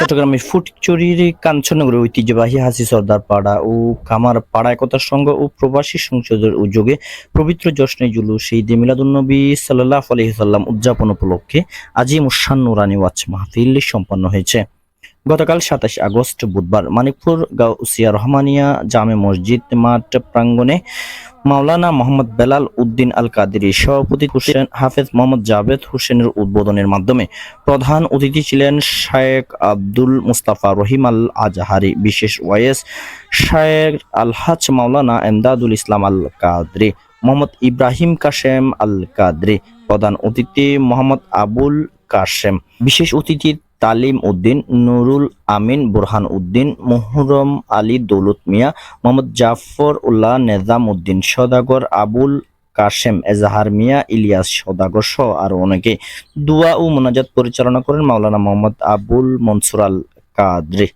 চট্টগ্রামের ফুটচুরির কাঞ্চননগরের ঐতিহ্যবাহী হাসি সর্দার পাড়া ও কামার পাড়া একতা সংঘ ও প্রবাসী সংসদের উদ্যোগে পবিত্র জশ্নে জুলুস ঈদ মিলাদুন্নবী সাল্লাহ আলহিসাল্লাম উদযাপন উপলক্ষে আজিম উসান নুরানি ওয়াচ মাহফিল সম্পন্ন হয়েছে। গতকাল সাতাশ আগস্ট বুধবার মানিকপুর গাউসিয়া রহমানিয়া জামে মসজিদ মাঠ প্রাঙ্গণে মাওলানা মোহাম্মদ বেলাল উদ্দিন আল কাদেরি সভাপতি হুসেন হাফেজ মোহাম্মদ জাভেদ হোসেনের উদ্বোধনের মাধ্যমে প্রধান অতিথি ছিলেন শায়েক আব্দুল মুস্তাফা রহিম আল আজহারি বিশেষ ওয়াইস শায়েক আলহাজ মাওলানা এমদাদুল ইসলাম আল কাদরি মোহাম্মদ ইব্রাহিম কাশেম আল কাদরি প্রধান অতিথি মোহাম্মদ আবুল কাশেম, বিশেষ অতিথি তালিম উদ্দিন, নুরুল আমিন, বুরহান উদ্দিন, মুহরম আলী দৌলত মিয়া, মোহাম্মদ জাফর উল্লাহ, নেজাম উদ্দিন সদাগর, আবুল কাশেম এজাহার মিয়া, ইলিয়াস সদাগর সহ আরও অনেকে। দুয়া ও মোনাজাত পরিচালনা করেন মাওলানা মোহাম্মদ আবুল মনসুর আল কাদরি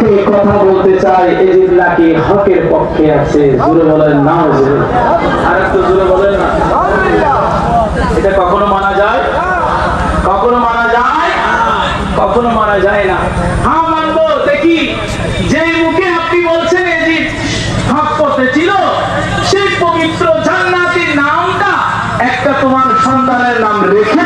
পক্ষে কথা বলতে চাই এজিদ নাকি হকের পক্ষে আছে, জুড়ে বলেন না আর একটু বলেন এটা কখনো মানা যায়? কখনো মানা যায়? কখনো মানা যায় না। হ্যাঁ মানবো, দেখি যে মুখে আপনি বলছেন এজিদ হক পথে ছিল, সেই পবিত্র জান্নাতের নামটা একটা তোমার সন্তানের নাম রেখে